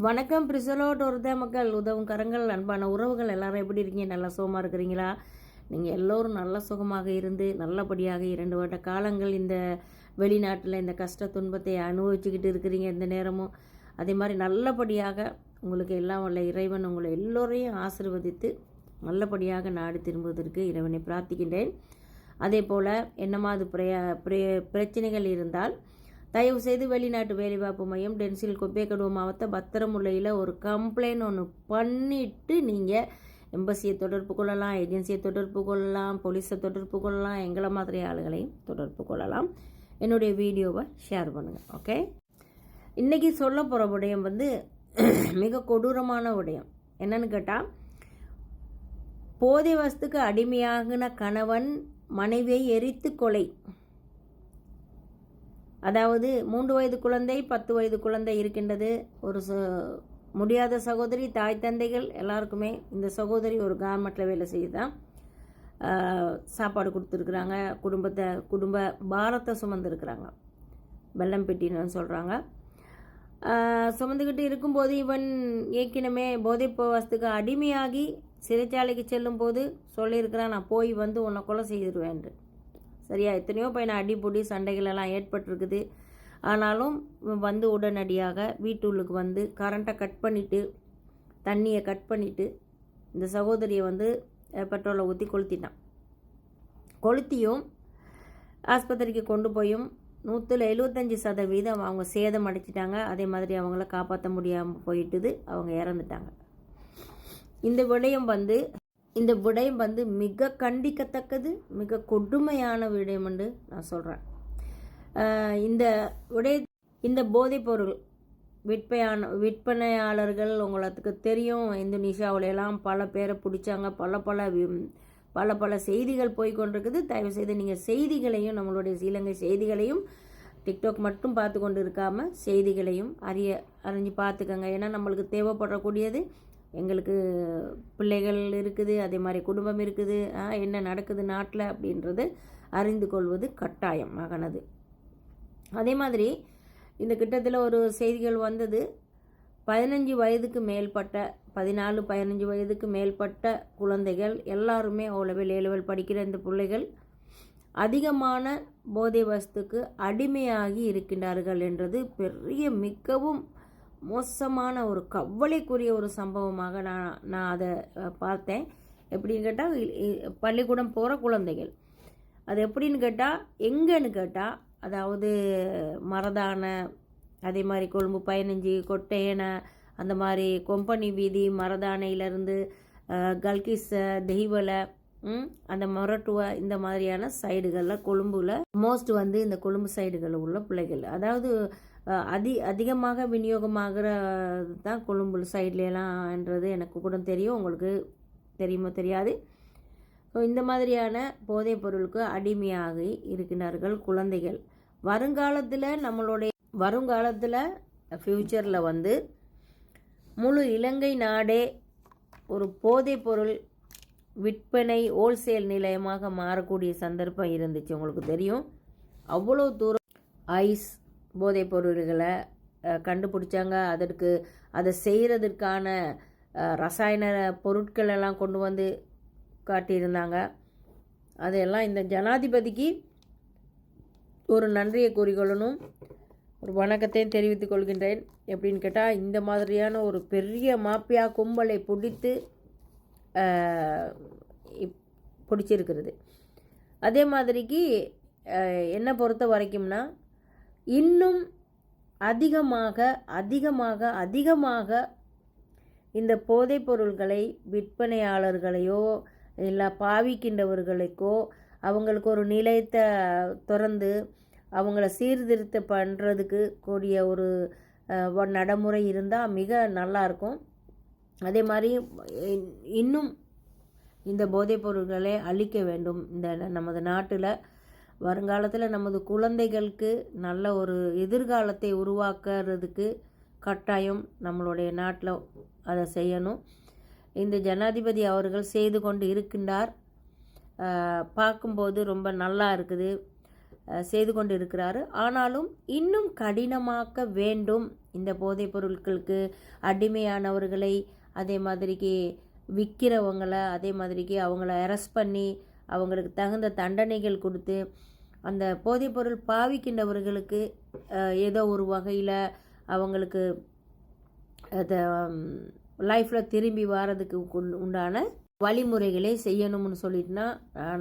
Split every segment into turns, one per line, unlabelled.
வணக்கம் பிரிசலோட் ஒருத மக்கள். உதவும் கரங்கள் அன்பான உறவுகள். எல்லாரும் எப்படி இருக்கீங்க? நல்லா சுகமாக இருக்கிறீங்களா? நீங்கள் எல்லோரும் நல்ல சுகமாக இருந்து நல்லபடியாக இரண்டு வருட காலங்கள் இந்த வெளிநாட்டில் இந்த கஷ்ட துன்பத்தை அனுபவிச்சுக்கிட்டு இருக்கிறீங்க இந்த நேரமும். அதே மாதிரி நல்லபடியாக உங்களுக்கு எல்லாம் உள்ள இறைவன் உங்களை எல்லோரையும் ஆசிர்வதித்து நல்லபடியாக நாடு திரும்புவதற்கு இறைவனை பிரார்த்திக்கின்றேன். அதே போல் என்னமாவது பிரே- பிரச்சனைகள் இருந்தால் தயவு செய்து வெளிநாட்டு வேலைவாய்ப்பு மையம் டென்சில் கொப்பேக்கடுவ மாவட்ட பத்திரமுல்லையில் ஒரு கம்ப்ளைண்ட் ஒன்று பண்ணிவிட்டு நீங்கள் எம்பசியை தொடர்பு கொள்ளலாம் ஏஜென்சியை தொடர்பு கொள்ளலாம் போலீஸை தொடர்பு கொள்ளலாம் எங்களை மாதிரி ஆளுகளையும் தொடர்பு கொள்ளலாம். என்னுடைய வீடியோவை ஷேர் பண்ணுங்கள் ஓகே? இன்றைக்கி சொல்ல போகிற விடயம் வந்து மிக கொடூரமான விடயம். என்னன்னு கேட்டால் போதை வஸ்துக்கு அடிமையாகின கணவன் மனைவியை எரித்து கொலை. அதாவது மூன்று வயது குழந்தை பத்து வயது குழந்தை இருக்கின்றது. ஒரு முடியாத சகோதரி தாய் தந்தைகள் எல்லாருக்குமே இந்த சகோதரி ஒரு கார்மெண்ட்டில் வேலை செய்யுதான் சாப்பாடு கொடுத்துருக்குறாங்க. குடும்பத்தை குடும்ப பாரத்தை சுமந்துருக்குறாங்க. வெள்ளம் பெட்டின்னு சொல்கிறாங்க சுமந்துக்கிட்டு இருக்கும்போது இவன் ஏற்கனவே போதைப் வசத்துக்கு அடிமையாகி சிறைச்சாலைக்கு செல்லும்போது சொல்லியிருக்கிறான் நான் போய் வந்து உன்னை கொலை செய்திருவேன்ட்டு சரியா? எத்தனையோ பையனை அடிப்பொடி சண்டைகள் எல்லாம் ஏற்பட்டிருக்குது. ஆனாலும் வந்து உடனடியாக வீட்டுள்ளுக்கு வந்து கரண்ட்டை கட் பண்ணிவிட்டு தண்ணியை கட் பண்ணிவிட்டு இந்த சகோதரியை வந்து பெட்ரோலை ஊற்றி கொளுத்திட்டான். கொளுத்தியும் ஆஸ்பத்திரிக்கு கொண்டு போயும் நூற்றில் எழுபத்தஞ்சி சதவீதம் அவங்க சேதம் அடைச்சிட்டாங்க அதே மாதிரி அவங்கள காப்பாற்ற முடியாமல் போயிட்டுது. அவங்க இறந்துட்டாங்க. இந்த விடயம் வந்து இந்த விடயம் வந்து மிக கண்டிக்கத்தக்கது மிக கொடுமையான விடயம் என்று நான் சொல்கிறேன் இந்த விடய இந்த போதைப் பொருள் விற்பனையாளர்கள் உங்களுக்கு தெரியும். இந்தோனேஷியாவிலெல்லாம் பல பேரை பிடிச்சாங்க. பல பல பல பல செய்திகள் போய் கொண்டிருக்குது. தயவு செய்து நீங்கள் செய்திகளையும் நம்மளுடைய இலங்கை செய்திகளையும் டிக்டாக் மட்டும் பார்த்து கொண்டு இருக்காமல் செய்திகளையும் அறிய அறிஞ்சு பார்த்துக்கோங்க. ஏன்னா நம்மளுக்கு தேவைப்படக்கூடியது எங்களுக்கு பிள்ளைகள் இருக்குது அதே மாதிரி குடும்பம் இருக்குது. ஆ, என்ன நடக்குது நாட்டில் அப்படின்றது அறிந்து கொள்வது கட்டாயம் மகனது. அதே மாதிரி இந்த கிட்டத்தில் ஒரு செய்திகள் வந்தது. பதினஞ்சு வயதுக்கு மேற்பட்ட பதினாலு பதினஞ்சு வயதுக்கு மேற்பட்ட குழந்தைகள் எல்லாருமே ஓ லெவல் ஏ லெவல் படிக்கிற இந்த பிள்ளைகள் அதிகமான போதை வஸ்துக்கு அடிமையாகி இருக்கின்றார்கள் என்றது பெரிய மிகவும் மோசமான ஒரு கவலைக்குரிய ஒரு சம்பவமாக நான் நான் அதை பார்த்தேன். எப்படின்னு கேட்டால் பள்ளிக்கூடம் போகிற குழந்தைகள். அது எப்படின்னு கேட்டால் எங்கேன்னு கேட்டால் அதாவது மரதான அதே மாதிரி கொழும்பு பதினஞ்சு கொட்டையனை அந்த மாதிரி கொம்பனி வீதி மரதானையிலேருந்து கல்கிஸ் தெய்வலை அந்த மொரட்டுவ இந்த மாதிரியான சைடுகளில் கொழும்புல மோஸ்ட் வந்து இந்த கொழும்பு சைடுகளில் உள்ள பிள்ளைகள். அதாவது அதி அதிகமாக விநியோகமாகிற தான் கொழும்பு சைட்லலாம்ன்றது எனக்கு கூட தெரியும். உங்களுக்கு தெரியுமோ தெரியாது. ஸோ இந்த மாதிரியான போதைப் பொருளுக்கு அடிமையாகி இருக்கின்றார்கள் குழந்தைகள். வருங்காலத்தில் நம்மளுடைய வருங்காலத்தில் ஃப்யூச்சரில் வந்து முழு இலங்கை நாடே ஒரு போதைப் பொருள் விற்பனை ஹோல்சேல் நிலையமாக மாறக்கூடிய சந்தர்ப்பம் இருந்துச்சு. உங்களுக்கு தெரியும். அவ்வளோ தூரம் ஐஸ் போதைப் பொருள்களை கண்டுபிடிச்சாங்க. அதற்கு அதை செய்கிறதுக்கான ரசாயன பொருட்கள் எல்லாம் கொண்டு வந்து காட்டியிருந்தாங்க. அதையெல்லாம் இந்த ஜனாதிபதிக்கு ஒரு நன்றியை கூறிக்கொள்ளணும். ஒரு வணக்கத்தையும் தெரிவித்துக் கொள்கின்றேன். எப்படின்னு கேட்டால் இந்த மாதிரியான ஒரு பெரிய மாப்பியா கும்பலை பிடித்து இப்- பிடிச்சிருக்கிறது. அதே மாதிரிக்கு என்னை பொறுத்த வரைக்கும்னா இன்னும் அதிகமாக அதிகமாக அதிகமாக இந்த போதைப் பொருள்களை விற்பனையாளர்களையோ இல்லை பாவிக்கின்றவர்களுக்கோ அவங்களுக்கு ஒரு நிலையத்தை திறந்து அவங்கள சீர்திருத்த பண்ணுறதுக்கு கூடிய ஒரு நடைமுறை இருந்தால் மிக நல்லாயிருக்கும் அதே மாதிரி இன்னும் இந்த போதைப் பொருட்களை அழிக்க வேண்டும். இந்த நமது நாட்டில் வருங்காலத்தில் நமது குழந்தைகளுக்கு நல்ல ஒரு எதிர்காலத்தை உருவாக்குறதுக்கு கட்டாயம் நம்மளுடைய நாட்டில் அதை செய்யணும். இந்த ஜனாதிபதி அவர்கள் செய்து கொண்டு இருக்கின்றார். பார்க்கும்போது ரொம்ப நல்லா இருக்குது. செய்து கொண்டு இருக்கிறாரு. ஆனாலும் இன்னும் கடினமாக்க வேண்டும் இந்த போதைப் பொருட்களுக்கு அடிமையானவர்களை அதே மாதிரிக்கு விற்கிறவங்கள அதே மாதிரிக்கு அவங்கள அரெஸ்ட் பண்ணி அவங்களுக்கு தகுந்த தண்டனைகள் கொடுத்து அந்த போதைப்பொருள் பாவிக்கின்றவர்களுக்கு ஏதோ ஒரு வகையில் அவங்களுக்கு அதை லைஃப்பில் திரும்பி வர்றதுக்கு உண்டான வழிமுறைகளை செய்யணும்னு சொல்லிட்டுனா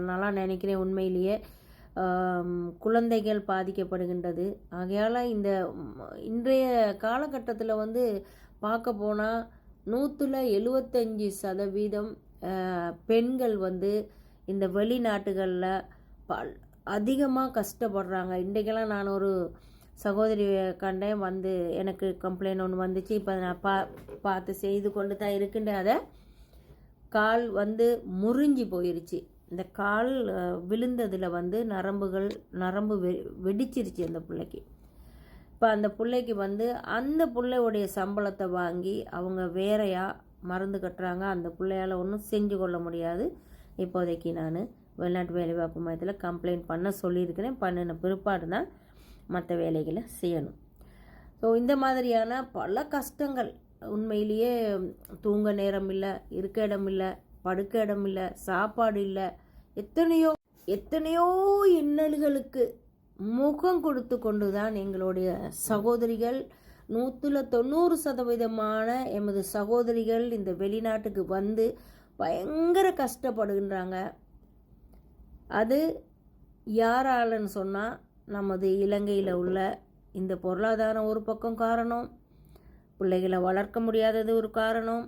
நல்லா நினைக்கிறேன் உண்மையிலேயே. குழந்தைகள் பாதிக்கப்படுகின்றது. ஆகையால் இந்த இன்றைய காலகட்டத்தில் வந்து பார்க்க போனால் நூற்றில் எழுபத்தஞ்சி சதவீதம் பெண்கள் வந்து இந்த வெளிநாட்டுகளில் பல் அதிகமாக கஷ்டப்படுறாங்க. இன்றைக்கெல்லாம் நான் ஒரு சகோதரி கண்டேன் வந்து எனக்கு கம்ப்ளைண்ட் ஒன்று வந்துச்சு. இப்போ நான் பா பார்த்து செய்து கொண்டு தான் இருக்குன்ற அதை கால் வந்து முறிஞ்சு போயிருச்சு. இந்த கால் விழுந்ததில் வந்து நரம்புகள் நரம்பு வெ வெடிச்சிருச்சு அந்த பிள்ளைக்கு. இப்போ அந்த பிள்ளைக்கு வந்து அந்த பிள்ளையுடைய சம்பளத்தை வாங்கி அவங்க வேறையாக மருந்து கட்டுறாங்க. அந்த பிள்ளையால் ஒன்றும் செஞ்சு கொள்ள முடியாது. இப்போதைக்கு நான் வெளிநாட்டு வேலைவாய்ப்பு மையத்தில் கம்ப்ளைண்ட் பண்ண சொல்லியிருக்கிறேன். பண்ணின பிற்பாடு தான் மற்ற வேலைகளை செய்யணும். ஸோ இந்த மாதிரியான பல கஷ்டங்கள். உண்மையிலேயே தூங்க நேரம் இல்லை இருக்க இடம் இல்லை படுக்க இடம் இல்லை சாப்பாடு இல்லை எத்தனையோ எத்தனையோ இன்னல்களுக்கு முகம் கொடுத்து கொண்டு தான் எங்களுடைய சகோதரிகள் நூற்றில் தொண்ணூறு சதவீதமான எமது சகோதரிகள் இந்த வெளிநாட்டுக்கு வந்து பயங்கர கஷ்டப்படுகின்றாங்க. அது யாராலன்னு சொன்னால் நமது இலங்கையில் உள்ள இந்த பொருளாதாரம் ஒரு பக்கம் காரணம். பிள்ளைகளை வளர்க்க முடியாதது ஒரு காரணம்.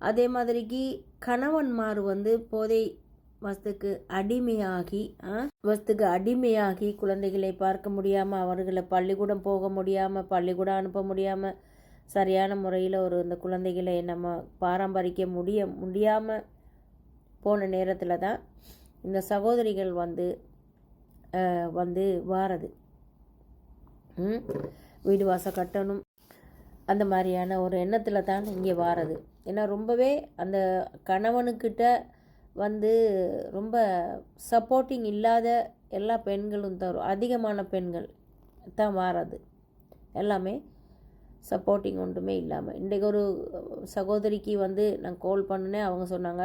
அதே மாதிரிக்கு கணவன்மார் வந்து போதை வஸ்துக்கு அடிமையாகி ஆ, வஸ்துக்கு அடிமையாகி குழந்தைகளை பார்க்க முடியாமல் அவர்களை பள்ளிக்கூடம் போக முடியாமல் பள்ளிக்கூடம் அனுப்ப முடியாமல் சரியான முறையில் ஒரு இந்த குழந்தைகளை நம்ம பாரம்பரிக்க முடிய முடியாமல் போன நேரத்தில் தான் இந்த சகோதரிகள் வந்து வந்து வாரது. வீடு வாசம் கட்டணும். அந்த மாதிரியான ஒரு எண்ணத்தில் தான் இங்கே வாரது. ஏன்னா ரொம்பவே அந்த கணவனுக்கிட்ட வந்து ரொம்ப சப்போர்ட்டிங் இல்லாத எல்லா பெண்களும் தரும். அதிகமான பெண்கள் தான் வாரது. எல்லாமே சப்போர்ட்டிங் ஒன்றுமே இல்லாமல். இன்றைக்கு ஒரு சகோதரிக்கு வந்து நான் கால் பண்ணினேன். அவங்க சொன்னாங்க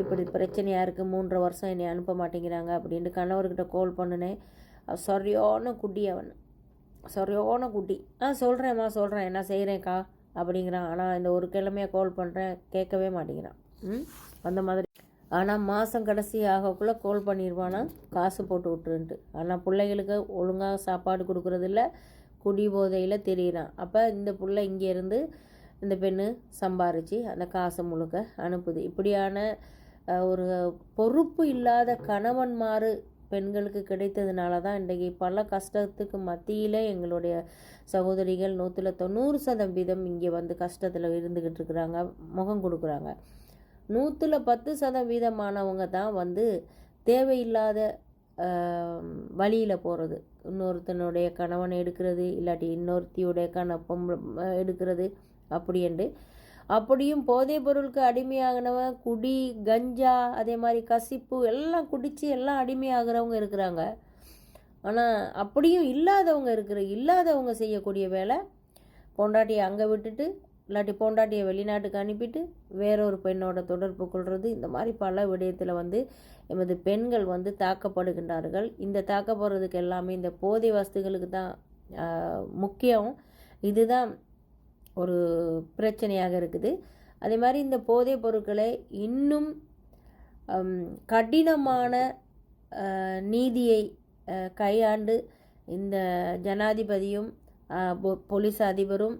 இப்படி பிரச்சனையாக இருக்குது மூன்றரை வருஷம் என்னை அனுப்ப மாட்டேங்கிறாங்க. அப்படின்ட்டு கணவர்கிட்ட கால் பண்ணினேன். சரியான குட்டி அவன். சரியான குட்டி. ஆ சொல்கிறேம்மா சொல்கிறேன் என்ன செய்கிறேன்க்கா அப்படிங்கிறான். ஆனால் இந்த ஒரு கிழமையாக கால் பண்ணுறேன் கேட்கவே மாட்டேங்கிறான். ம்? அந்த மாதிரி. ஆனால் மாதம் கடைசி ஆகக்குள்ளே கால் பண்ணிடுவானா காசு போட்டு விட்டுருன்ட்டு. ஆனால் பிள்ளைகளுக்கு ஒழுங்காக சாப்பாடு கொடுக்குறதில்ல. குடி போதையில் தெரியுறான். அப்போ இந்த புள்ள இங்கேருந்து இந்த பெண்ணு சம்பாரித்து அந்த காசை முழுக்க அனுப்புது. இப்படியான ஒரு பொறுப்பு இல்லாத கணவன்மாறு பெண்களுக்கு கிடைத்ததுனால தான் இன்றைக்கி பல கஷ்டத்துக்கு மத்தியில் எங்களுடைய சகோதரிகள் நூற்றில் தொண்ணூறு சதவீதம் இங்கே வந்து கஷ்டத்தில் இருந்துக்கிட்டு இருக்கிறாங்க முகம் கொடுக்குறாங்க. நூற்றில் பத்து சதவீதமானவங்க தான் வந்து தேவையில்லாத வழியில் போகிறது இன்னொருத்தனுடைய கணவனை எடுக்கிறது இல்லாட்டி இன்னொருத்தியுடைய கண பொம்பளை எடுக்கிறது அப்படின்ட்டு அப்படியும் போதைப் பொருளுக்கு அடிமையாகினவன் குடி கஞ்சா அதே மாதிரி கசிப்பு எல்லாம் குடித்து எல்லாம் அடிமையாகிறவங்க இருக்கிறாங்க. ஆனால் அப்படியும் இல்லாதவங்க இருக்கிற இல்லாதவங்க செய்யக்கூடிய வேலை பொண்டாட்டியை அங்கே விட்டுட்டு இல்லாட்டி பொண்டாட்டியை வெளிநாட்டுக்கு அனுப்பிட்டு வேறொரு பெண்ணோட தொடர்பு கொள்வது இந்த மாதிரி பல விடயத்தில் வந்து எமது பெண்கள் வந்து தாக்கப்படுகின்றார்கள். இந்த தாக்கப்படுறதுக்கு எல்லாமே இந்த போதை வஸ்துகளுக்கு தான் முக்கியம். இதுதான் ஒரு பிரச்சனையாக இருக்குது. அதே மாதிரி இந்த போதைப் பொருட்களை இன்னும் கடினமான நீதியை கையாண்டு இந்த ஜனாதிபதியும் பொ- போலீஸ் அதிபரும்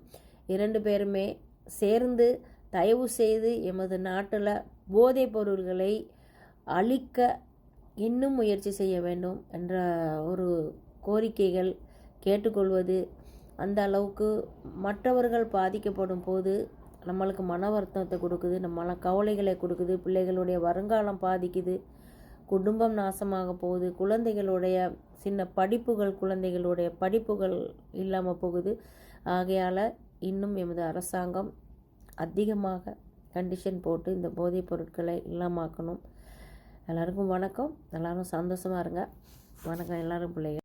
இரண்டு பேருமே சேர்ந்து தயவு செய்து எமது நாட்டில் போதைப் பொருள்களை அழிக்க இன்னும் முயற்சி செய்ய வேண்டும் என்ற ஒரு கோரிக்கைகள் கேட்டுக்கொள்வது அந்த அளவுக்கு மற்றவர்கள் பாதிக்கப்படும் போது நம்மளுக்கு மன வருத்தத்தை கொடுக்குது நம்மள கவலைகளை கொடுக்குது பிள்ளைகளுடைய வருங்காலம் பாதிக்குது குடும்பம் நாசமாக போகுது குழந்தைகளுடைய சின்ன படிப்புகள் குழந்தைகளுடைய படிப்புகள் இல்லாமல் போகுது. ஆகையால் இன்னும் எமது அரசாங்கம் அதிகமாக கண்டிஷன் போட்டு இந்த போதைப் பொருட்களை இல்லாமாக்கணும் எல்லாருக்கும் வணக்கம். எல்லாரும் சந்தோஷமாக இருங்க. வணக்கம் எல்லாரும் பிள்ளைங்க